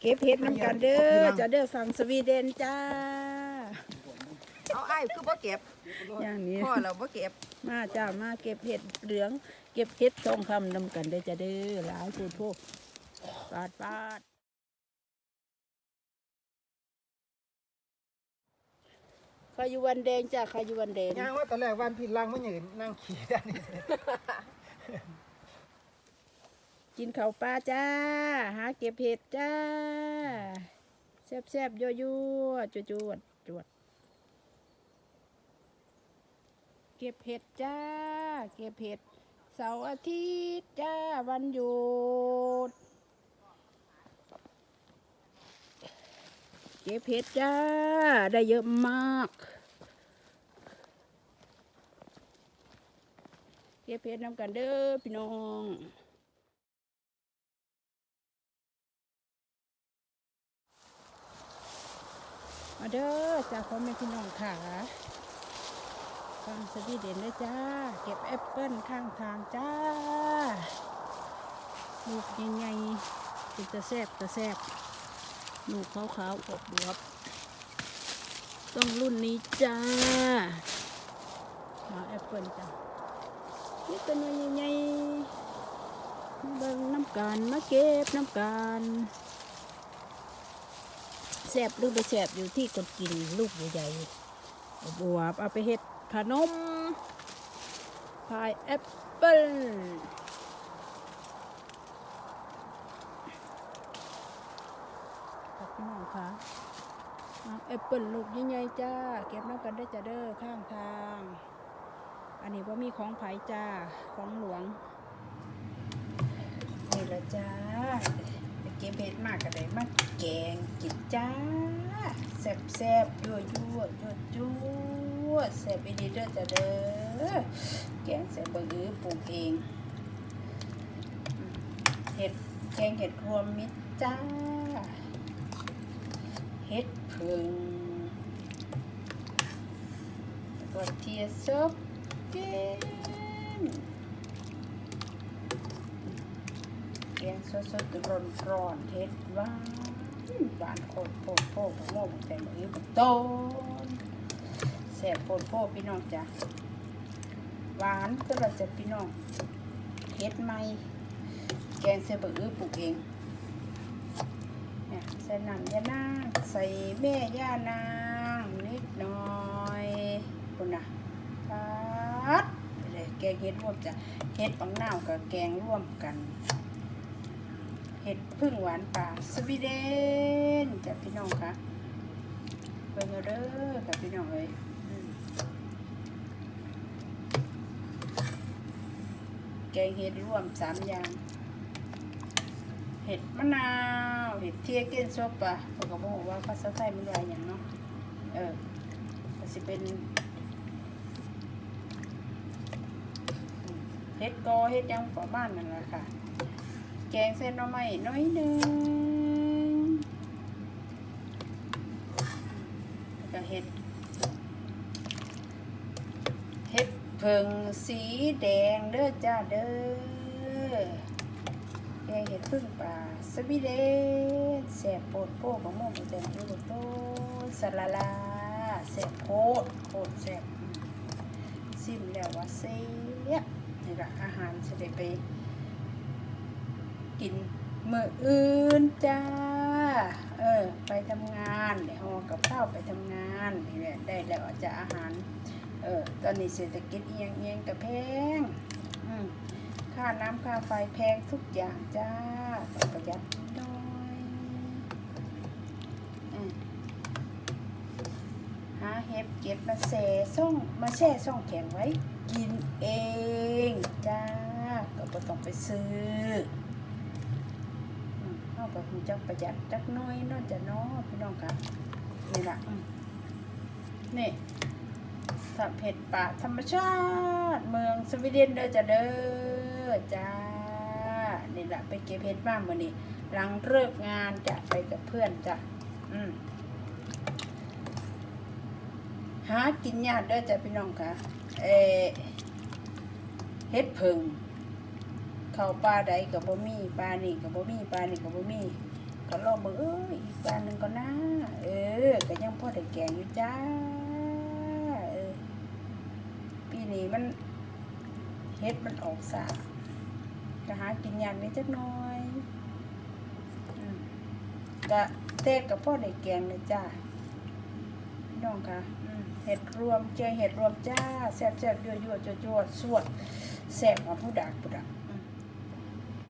เก็บเห็ดน้ำกันเด้อจะเด้อฟังสวีเดนจ้า เอาไอ้ายคือบ่เก็บอย่างนี้พ่อเราบ่เก็บ มาจ้ามาเก็บเห็ดเหลือง เก็บเห็ดทองคำนำกันเด้อจะเด้อหลายพูดพวกปาดปาดขายอยู่วันแดงจ้าขายอยู่วันแดงย่างว่าตอนแรกวันพี่ลังมันยืนนั่งขี่ได้นี่ กินข้าวปลาจ้า หาเก็บเห็ดจ้าแซ่บแซ่บยั่วยั่วจวดจวดจวด เก็บเห็ดจ้า เก็บเห็ดเสาร์อาทิตย์จ้าวันหยุด เก็บเห็ดจ้า ได้เยอะมาก เก็บเห็ดน้ำกันเด้อพี่น้อง มาเด้อจ้าพ่อแม่พี่น้องขาฟังสวีเด่นเด้จ้า เก็บแอปเปิ้ลข้างทางจ้า ลูกใหญ่ๆเป็นตะแซบตะแซบลูกขาวๆอบวบต้องรุ่นนี้จ้ามาแอปเปิ้ลจ้านี่เป็นใหญ่ๆมาเบิ่งน้ำกันมาเก็บน้ำกัน แซบหรือไม่แซบอยู่ที่คนกินลูกใหญ่ๆบวบเอาไปเฮ็ดขนมพายแอปเปิ้ลขอบคุณน้องค่ะแอปเปิ้ลลูกใหญ่ๆจ้า เก็บน้ำกันได้จ้าเด้อข้างทาง อันนี้ว่ามีของไผ่จ้า ของหลวง นี่ละจ้า ไปเก็ บเห็ดมากก็ได้มาแกงกินจ้าแซ่บแซ่บยั่วยั่วยั่วยั่วแซ่บอีดีเด้อจ้าเด้อแกงแซ่บบอร์อื้อปลูกเองเห็ดแกงเห็ดรวมมิตรจ้าเห็ดผึ่งแล้วเทียซุปเกน แกงสดๆร้อนร้อนๆเฮ็ดหวานหวานโคตรโคตรโคตรโม่แต่มือกับต้นแซ่บโคตรโคตรพี่น้องจ้ะหวานก็เราจะพี่น้องเฮ็ดใหม่แกงเสบอื้อปลูกเองเนี่ยใส่น้ำยานางใส่แม่ย่านางนิดหน่อยคุณนะปัดไปเลยแกงเฮ็ดร่วมจ้ะเฮ็ดปังนาวกับแกงร่วมกัน เห็ดพึ่งหวานป่าสวีเดนจากพี่น้องคะเบิ่งเอาเด้อกับพี่น้องเลยอืมแกงเห็ดรวมสามอย่าง เห็ดมะนาว เห็ดเทียเกนซบอะเขาก็บอกว่าภาษาไทยมันว่าอย่างเนาะ เออก็สิเป็น เห็ดกอเห็ดยังประมาณนั่นแหละค่ะ แกงเส้นหน่อไม้น้อยหนึ่งก็เห็ด เห็ดเพิงสีแดงเด้อจ้าเด้อแกงเห็ดพึ่งป่าสวีเดนแสบโปดโป้ของโมกเต็มที่โตสลาลาแสบโคตรโคตรแสบซิมแล้วว่าเสียนี่ละอาหารจะได้ไป กินมื้ออื่นจ้า เออ ไปทำงานเดี๋ยวห่อกับข้าวไปทำงานนี่แหละได้แล้วจะอาหาร เออ ตอนนี้เศรษฐกิจเอียงเอียงกับแพงอืมค่าน้ำค่าไฟแพงทุกอย่างจ้าต้องประหยัดน้อยอืมหาเห็บเก็บมาแช่ซ่องมาแช่ซ่องแข็งไว้ กินเองจ้าก็ต้องไปซื้อาก็คงจักประหยัดจักหน้อยเนอกจากน้อพี่น้องค่ะนี่ละอืมนี่ถ้าเผ็ดป่าธรรมชาติ เมืองสวีเดนเด้อจ้ะเด้อจ้านี่ละไปเก็บเห็ดบ้างมื้อนี้ หลังเลิกงานจะไปกับเพื่อนจ้ะอืมหากินยากเด้อจ้ะพี่น้องค่ะเออเห็ดผึ่ง เข้าป่าใดกับบ่มีป่านี่กับบ่มีป่านี่กับบ่มีก็ลองเบิ่งเอ้ยอีกบานหนึ่งก็น่าเออก็ยังพอได้แกงอยู่จ้าเออปีนี้มันเฮ็ดมันออกสาก็หากินยากนิดจักหน่อยอก็เตะกับพ่อได้แกงเลยจ้าน้องค่ะเห็ดรวมเจอเห็ดรวมจ้าแซ่บๆยั่วๆจั่วๆสวดแซ่บมาผู้ดักผู้ดัก